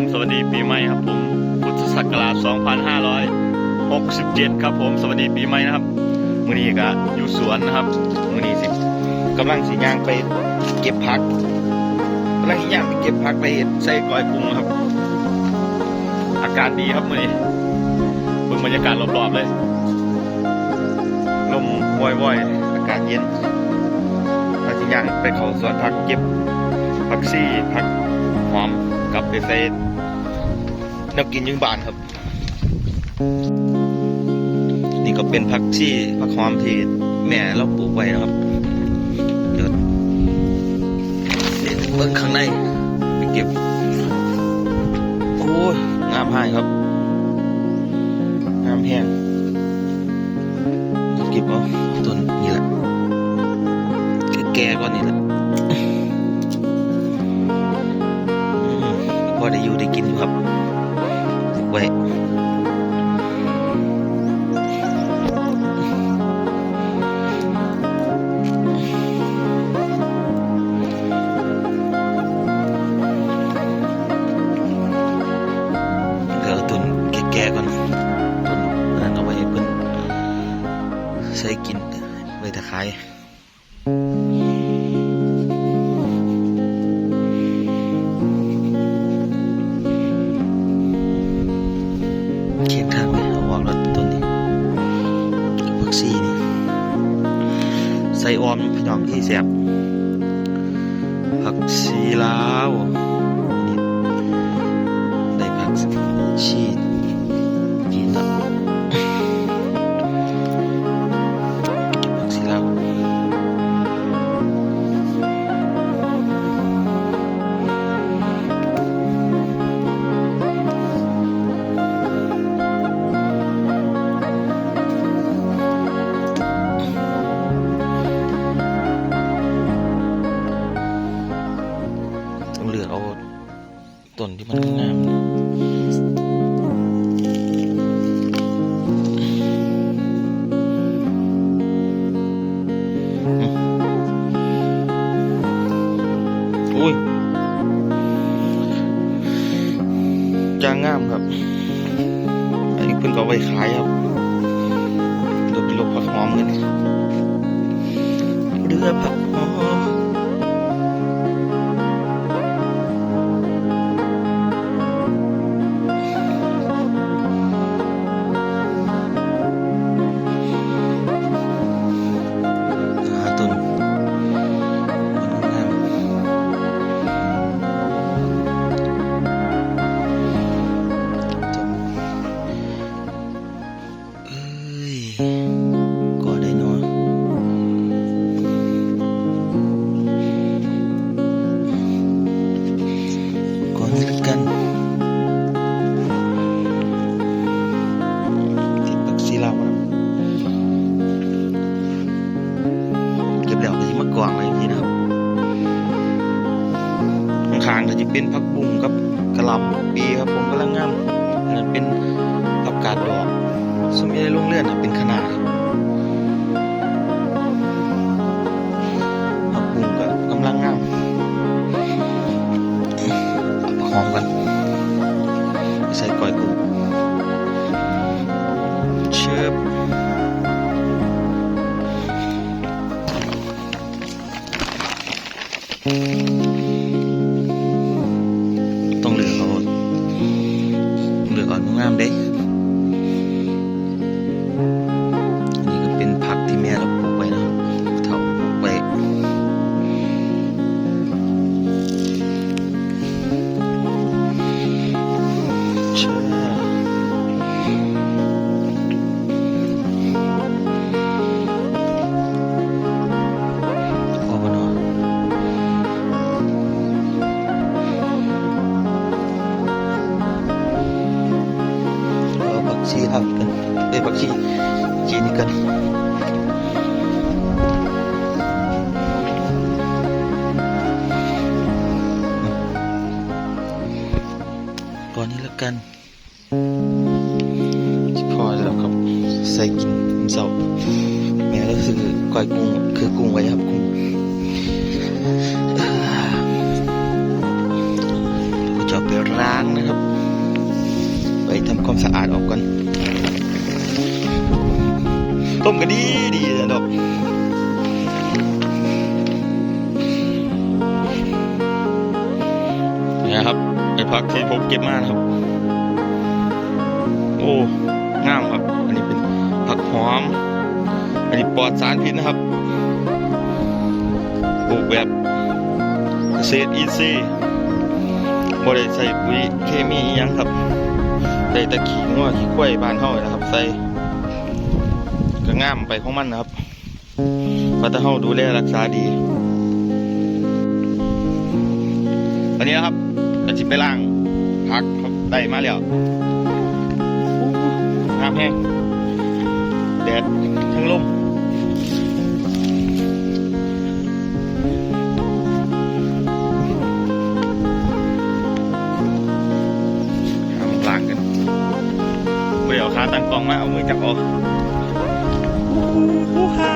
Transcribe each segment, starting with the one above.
ผมสวัสดีปีใหม่ครับผมพุทธศักราช 2567 ครับผมสวัสดีปีใหม่นะครับมื้อนี้ก็อยู่สวนนะครับมื้อนี้สิกำลังสิย่างไปเก็บผักกำลังสิย่างไปเก็บผักไปเฮ็ดใส่ก้อยปรุงครับ อากาศดีครับมื้อนี้เบิ่งบรรยากาศรอบๆเลยลมว่อยๆอากาศเย็นเราสิย่างไปเขาสวนผักเก็บผักซี่ผักหอมกลับไปใส่ นวกินยังบานครับ นี่ก็เป็นผักซี่ผักหอมที่แม่เราปลูกไว้นะครับ เดี๋ยวเดี๋ยวเบิ่งข้างในไปเก็บโอ้ยงามให้ครับงามแห้งเก็บเอาต้นนี่แหละแก่ๆก่อนนี่แหละพอได้อยู่ได้กินอยู่ครับ ขายเขียนข้างไว้เอาวางรถต้นนี้ผักซีนี่ใส่ออมพี่น้องที่แซ่บผักซีลาวนี่ได้ผักชีกินแล้ว เพิ่นก็ไว้ขายครับเดี๋ยวเป็นลบผักหอมกันเรือผักหอม แล้วก็จะมากวางไรอย่างนี้นะครับข้างๆก็จะเป็นผักบุ้งกับกระลำปีครับผมกำลังงามนั่นเป็นผักกาดดอกสมัยลงเลื่อนเป็นขนาดครับ ครับกันเอ้ยผักชีชีนี่กันก่อนนี้แล้วกันพอแล้วครับใส่กินมื้อเสาร์แม่ก็คือก้อยกุ้งคือกุ้งไว้ครับกุ้ง มก็ดีดีนะดอกนี่ครับไอ้ผักที่ผมเก็บมานะครับ โอ้งามครับ อันนี้เป็นผักหอม อันนี้ปลอดสารพิษนะครับปลูกแบบเกษตรอินทรีย์บ่ได้ใส่ปุ๋ยเคมีอิหยังครับได้แต่ขี้งัวขี้ควายบ้านเฮานี่นะครับใส่ งามไปของมันนะครับว่าถ้าเฮาดูแลรักษาดีตอนนี้นะครับจะจิบไปล่างพักครับได้มาแล้วน้ำแห้งแดดทั้งลมทำล่างกันเดี๋ยวขาตั้งกล้องมาเอามือจับออก ฮูฮา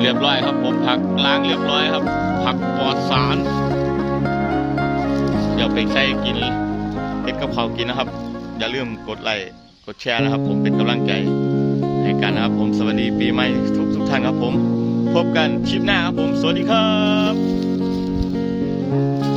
เรียบร้อยครับผมผักล้างเรียบร้อยครับ ผักปลอดสาร เดี๋ยวไปใช้กินเอ็ดกับเขากินนะครับ อย่าลืมกดไลค์กดแชร์นะครับ ผมเป็นกำลังใจให้กันนะครับ ผมสวัสดีปีใหม่ทุกทุกท่านครับผม พบกันคลิปหน้าครับผม สวัสดีครับ Thank you.